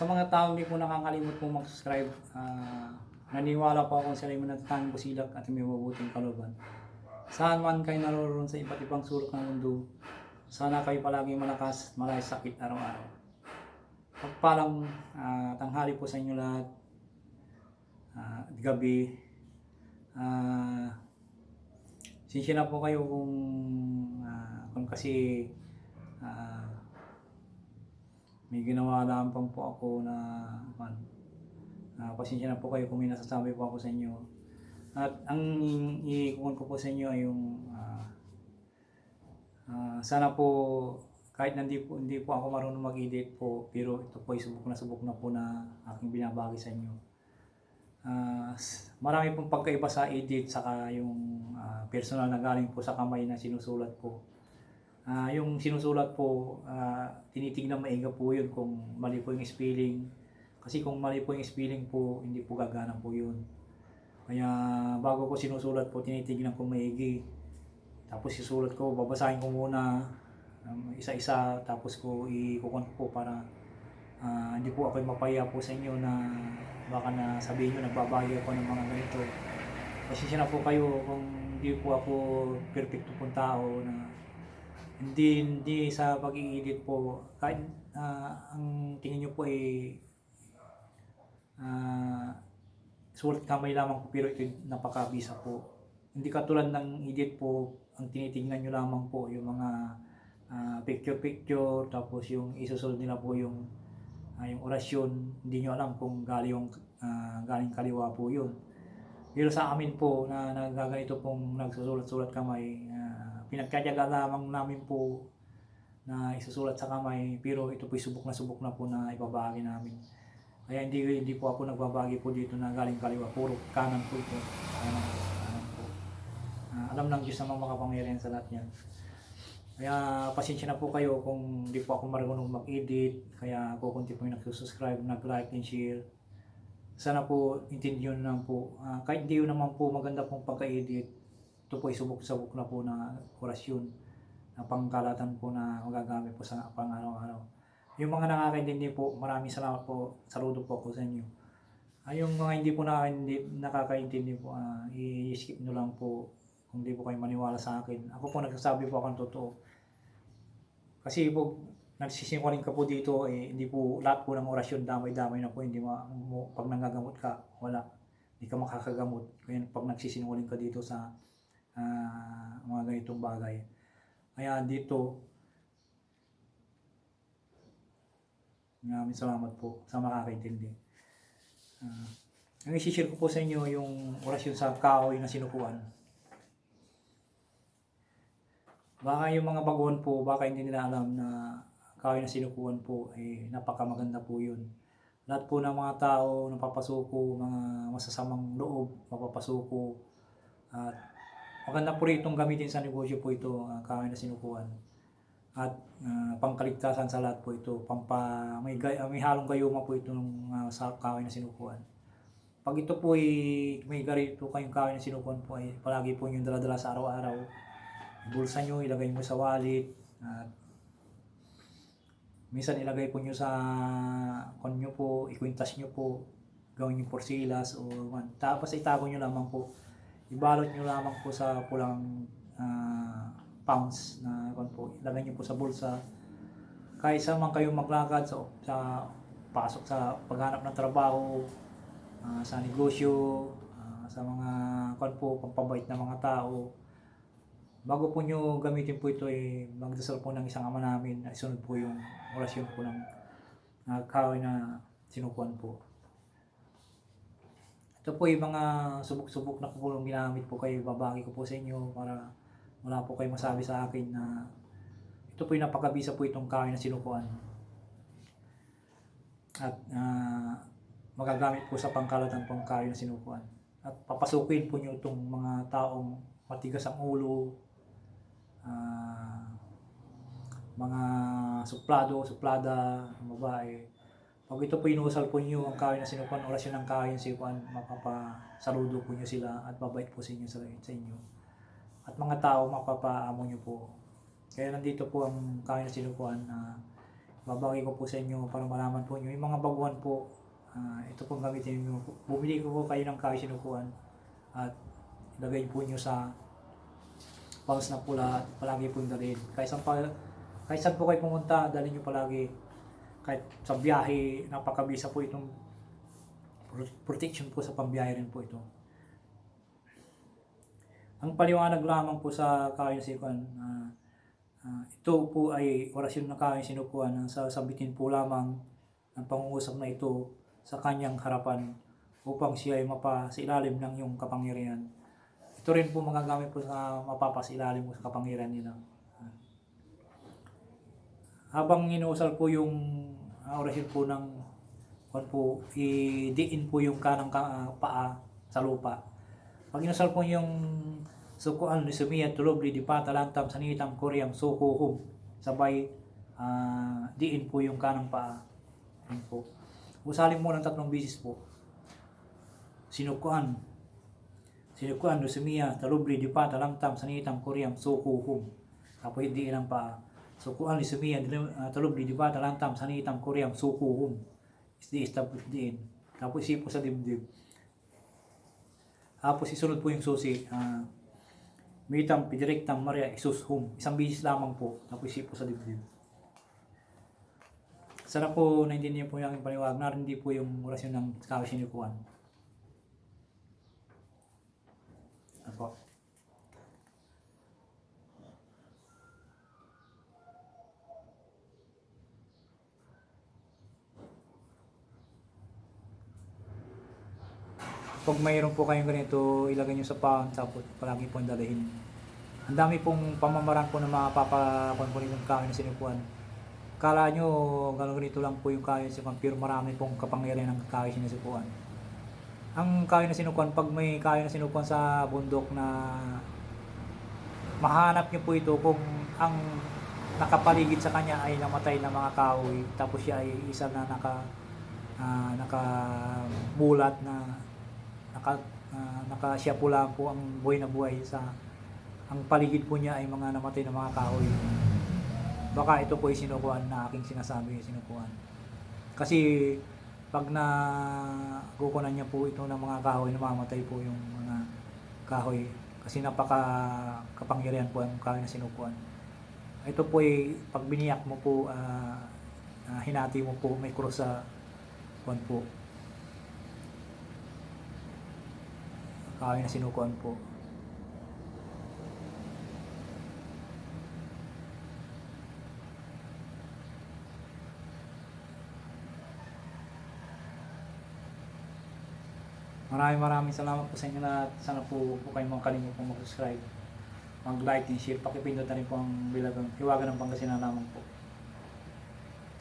Sa mga taong hindi po nakakalimot po mag-subscribe, ah, naniwala po ako sa liman ng tanging busilak at may mabuting kalooban. Saan man kayo naroon sa iba't ibang sulok ng mundo, sana kayo palagi malakas, malay sakit araw-araw. Pagpalang ah, tanghali po sa inyo lahat, ah, at gabi, ah, sinsya na po kayo kung, ah, kung kasi ah, may ginawa lamang po ako na man. Uh, pasensya na po kayo kung may nasasabi po ako sa inyo. At ang iikon ko po sa inyo ay yung ah, ah, sana po kahit hindi po, hindi po ako marunong mag-edit po pero ito po ay subok na subok na po na aking binabagi sa inyo. S- marami pong pagkaiba sa edit saka yung ah, personal na galing po sa kamay na sinusulat ko. Ah, yung sinusulat po, ah, tinitignan maiga po yun kung mali po yung spelling. Kasi kung mali po yung spelling po, hindi po gagana po yun. Kaya bago ko sinusulat po, tinitignan ko maigi. Tapos isusulat ko, babasahin ko muna um, isa-isa, tapos ko ikukuha ko po para ah, hindi po ako mapaya po sa inyo na baka na sabihin nyo nagbabagi ako ng mga ganito. Pasensya na po kayo kung hindi po ako perfecto pong tao na hindi hindi sa pag-i-edit po. Kahit ah, ang tingin niyo po ay ah sulat kamay lamang po pero ito napakabisa po. Hindi katulad ng edit po ang tinitingnan niyo lamang po yung mga ah, picture picture tapos yung isusunod nila po yung ah, yung orasyon. Hindi niyo alam kung galing yung ah, galing kaliwa po yun. Pero sa amin po na nagaganito pong nagsusulat-sulat kamay ah, pinagkatyaga lamang namin po na isusulat sa kamay pero ito po subok na subok na po na ibabagi namin. Kaya hindi hindi po ako nagbabagi po dito na galing kaliwa puro kanan po ito. Kanan, kanan po. Ah, alam ng Diyos namang makapangyarihan sa lahat yan. Kaya pasensya na po kayo kung hindi po ako marunong mag-edit kaya ako kunti po yung nagsusubscribe nag-like and share. Sana po intindihan lang po. Ah, kahit hindi naman po maganda pong pagka-edit ito po ay subok-subok na po na orasyon na pangkalatan po na magagamit po sa pang araw-araw. Yung mga nakakaintindi po, maraming salamat po, saludo po ako sa inyo. Ay, yung mga hindi po nakakaintindi, po, ah, i-skip nyo lang po kung hindi po kayo maniwala sa akin. Ako po nagsasabi po ako ng totoo. Kasi po, nagsisinungaling ka po dito, eh, hindi po lahat po ng orasyon damay-damay na po, hindi ma, mo, pag nangagamot ka, wala. Hindi ka makakagamot. Kaya pag nagsisinungaling ka dito sa ah, mga ganitong bagay. Kaya dito, maraming salamat po sa makakaintindi. Ah, ang isi-share ko po sa inyo yung orasyon sa kahoy na sinukuan. Baka yung mga baguhan po, baka hindi nila alam na kahoy na sinukuan po, eh, napakamaganda po yun. Lahat po ng mga tao napapasuko, mga masasamang loob, mapapasuko. At maganda po itong gamitin sa negosyo po ito, uh, kahoy na sinukuan. At ah, pangkaligtasan sa lahat po ito, pampa, may, ah, may halong gayuma po ito ng ah, sa kahoy na sinukuan. Pag ito po ay may ganito kayong kahoy na sinukuan po ay palagi po yung dala-dala sa araw-araw. Bulsa nyo, ilagay mo sa wallet. At minsan ilagay po nyo sa kon nyo po, ikwintas nyo po, gawin yung porsilas o man. Tapos itago nyo lamang po. Ibalot nyo lamang po sa pulang ah, pounds na kon po. Ilagay nyo po sa bulsa. Saan man kayo maglakad sa, sa pasok sa paghanap ng trabaho, ah, sa negosyo, ah, sa mga kon po, pampabait na mga tao. Bago po nyo gamitin po ito, eh, magdasal po ng isang ama namin na isunod po yung orasyon po ng uh, kahoy na sinukuan po. Ito po yung mga subok-subok na po ginamit po kayo, babagi ko po sa inyo para wala po kayo masabi sa akin na ito po yung napakabisa po itong kahoy na sinukuan. At ah, magagamit po sa pangkalatan pong kahoy na sinukuan. At papasukin po nyo itong mga taong matigas ang ulo, ah, mga suplado, suplada, babae. Pag ito po inusal po niyo ang kahoy na sinukuan, orasyon ng na sinukuan, mapapasaludo po niyo sila at babait po sa inyo sa, sa inyo. At mga tao mapapaamo niyo po. Kaya nandito po ang kahoy na sinukuan na babagi ko po sa inyo para malaman po niyo. Yung mga baguhan po, ah, ito pong gamitin nyo. Bumili ko po kayo ng kahoy sinukuan at ilagay po nyo sa paus na pula at palagi po dalhin. Saan, pa, saan po kayo pumunta, dalhin nyo palagi. Kahit sa biyahe, napakabisa po itong pro- protection po sa pambiyahe rin po ito. Ang paliwanag lamang po sa kahoy na sinukuan, ah, ah, ito po ay orasyon na kahoy sinukuan na sasabitin po lamang ang pangungusap na ito sa kanyang harapan upang siya ay mapa sa ilalim ng iyong kapangyarihan. Ito rin po magagamit po sa mapapasilalim mo sa kapangyarihan nila. Habang inuusal po yung ah, orasyon po ng kung po, i-diin po yung kanang ka, paa sa lupa. Pag inusal po yung sukuan ni Sumiya tulog di pata lantam sanitam koryam sukuhum sabay ah, diin po yung kanang paa. Yun po. Usalin mo ng tatlong bisis po. Sinukuan. Sinukuan ni Sumiya talubli di pata lantam sanitam koryam sukuhum. Tapos diin ang paa. Sukuan ni Sumiya uh, talubli di pata lantam sanitam koryam sukuhum. Isdi establish din. Tapos isipo sa dibdib. Tapos isunod po yung susi. ah Mitam pidirektam Maria Isus hum. Isang bisis lamang po. Tapos isipo sa dibdib. Sana po naintindihan po yung aking paliwag. Narindi po yung orasyon ng kawi sinikuan. Apo. Pag mayroon po kayong ganito, ilagay nyo sa pound, tapos palagi po dalahin. Ang dami pong pamamaraan po ng mga papakuan po ninyong kahoy na sinukuan. Kala nyo, gano'n ganito lang po yung kahoy na sinukuan, pero marami pong kapangyarihan ng kahoy na sinukuan. Ang kahoy na sinukuan, pag may kahoy na sinukuan sa bundok na mahanap nyo po ito kung ang nakapaligid sa kanya ay namatay na mga kahoy, tapos siya ay isa na naka ah, nakamulat na naka uh, naka siya po lang po ang buhay na buhay sa ang paligid po niya ay mga namatay na mga kahoy. Baka ito po ay sinukuan na aking sinasabi sinukuan. Kasi pag na kukunan niya po ito ng mga kahoy, namamatay po yung mga kahoy. Kasi napaka kapangyarihan po ang kahoy na sinukuan. Ito po ay pag biniyak mo po, ah, ah, hinati mo po, may cross sa kuan po. Kahoy na sinukuan po. Maraming maraming salamat po sa inyo lahat. Sana po po kayong mga kalimut po mag-subscribe, mag-like and share. Pakipindot na rin po ang bilagang hiwaga ng Pangasinan naman po.